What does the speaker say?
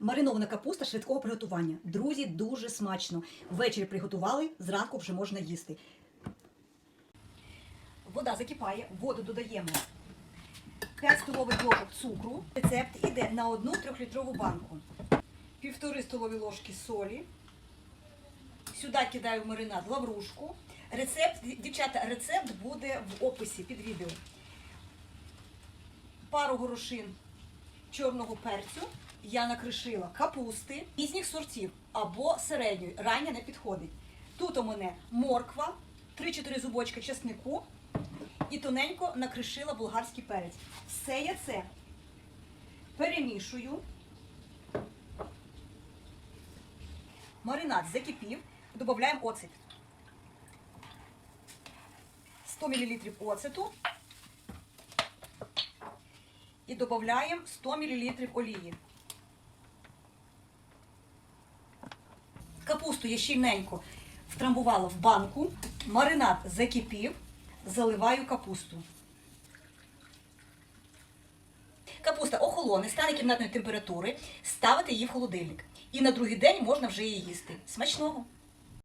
Маринована капуста швидкого приготування. Друзі, дуже смачно. Ввечері приготували, зранку вже можна їсти. Вода закипає, воду додаємо 5 столових ложок цукру. Рецепт іде на одну трьохлітрову банку. Півтори столові ложки солі. Сюди кидаю маринад лаврушку. Рецепт, дівчата, рецепт буде в описі під відео. Пару горошин чорного перцю я накришила капусти різних сортів або середньої. Рання не підходить. Тут у мене морква, 3-4 зубочка чеснику і тоненько накришила болгарський перець. Все я це перемішую. Маринад закипів, додаємо оцет. 100 мл оцету і додаємо 100 мл олії. Капусту я щільненько втрамбувала в банку, маринад закипів, заливаю капусту. Капуста охолоне, стане кімнатної температури, ставити її в холодильник. І на другий день можна вже її їсти. Смачного!